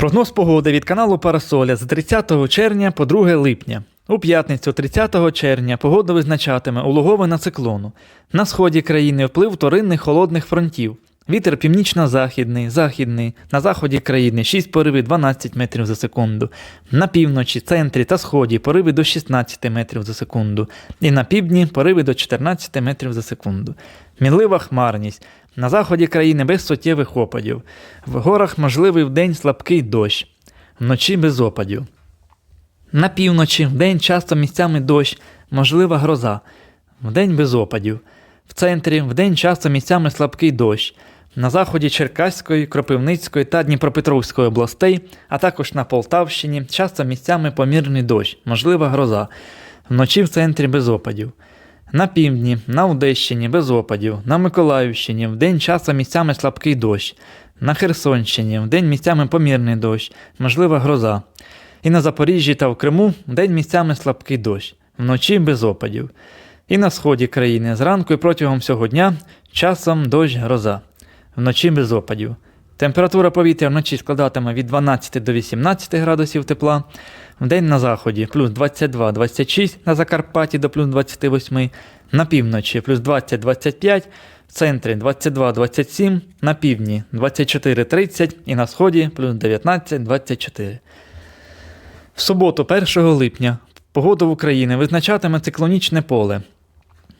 Прогноз погоди від каналу Парасоля з 30 червня по 2 липня. У п'ятницю 30 червня погода визначатиме улоговина циклону. На сході країни вплив вторинних холодних фронтів. Вітер північно-західний, західний, на заході країни 6 пориви 12 метрів за секунду, на півночі, центрі та сході пориви до 16 метрів за секунду, і на півдні пориви до 14 метрів за секунду. Мінлива хмарність. На заході країни без суттєвих опадів. В горах можливий вдень слабкий дощ, вночі без опадів. На півночі вдень часто місцями дощ, можлива гроза, вдень без опадів. В центрі вдень часто місцями слабкий дощ. На заході Черкаської, Кропивницької та Дніпропетровської областей, а також на Полтавщині часто місцями помірний дощ, можлива гроза. Вночі в центрі без опадів. На півдні, на Одещині без опадів, на Миколаївщині вдень часом місцями слабкий дощ, на Херсонщині вдень місцями помірний дощ, можлива гроза. І на Запоріжжі та в Криму вдень місцями слабкий дощ, вночі без опадів. І на сході країни зранку і протягом всього дня часом дощ гроза, вночі без опадів. Температура повітря вночі складатиме від 12 до 18 градусів тепла, вдень на заході плюс 22-26 на Закарпатті до плюс 28, на півночі плюс 20-25, в центрі 22-27, на півдні 24-30 і на сході плюс 19-24. В суботу, 1 липня, погоду в Україні визначатиме циклонічне поле.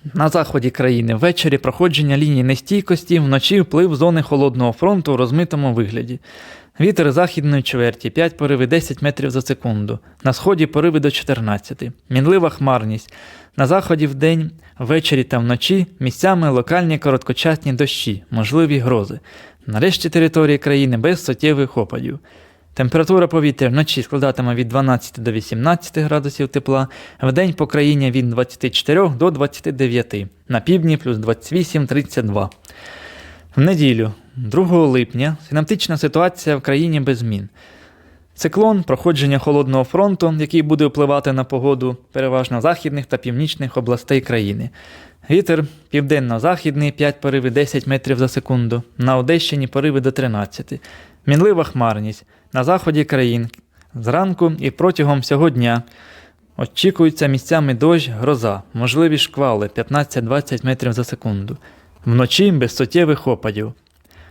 На заході країни ввечері проходження лінії нестійкості, вночі вплив зони холодного фронту у розмитому вигляді. Вітер західної чверті 5 пориви 10 метрів за секунду. На сході пориви до 14. Мінлива хмарність. На заході вдень, ввечері та вночі місцями локальні короткочасні дощі, можливі грози. На решті території країни без суттєвих опадів. Температура повітря вночі складатиме від 12 до 18 градусів тепла, вдень по країні від 24 до 29, на півдні плюс 28-32. В неділю, 2 липня, синаптична ситуація в країні без змін. Циклон проходження холодного фронту, який буде впливати на погоду переважно західних та північних областей країни. Вітер південно-західний 5 пориви 10 метрів за секунду, на Одещині пориви до 13. Мінлива хмарність. На заході країн зранку і протягом всього дня очікується місцями дощ, гроза, можливі шквали 15-20 метрів за секунду. Вночі без суттєвих опадів.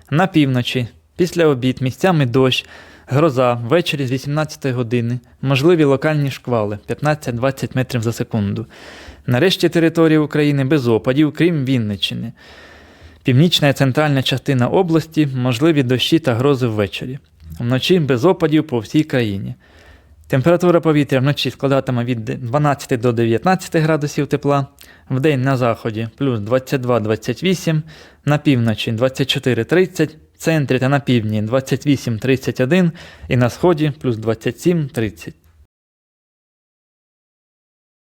На півночі, після обід, місцями дощ, гроза, ввечері з 18 години, можливі локальні шквали 15-20 метрів за секунду. Нарешті території України без опадів, крім Вінниччини. Північна і центральна частина області можливі дощі та грози ввечері. Вночі без опадів по всій країні. Температура повітря вночі складатиме від 12 до 19 градусів тепла, вдень на заході плюс 22-28, на півночі 24-30, в центрі та на півдні 28-31 і на сході плюс 27-30.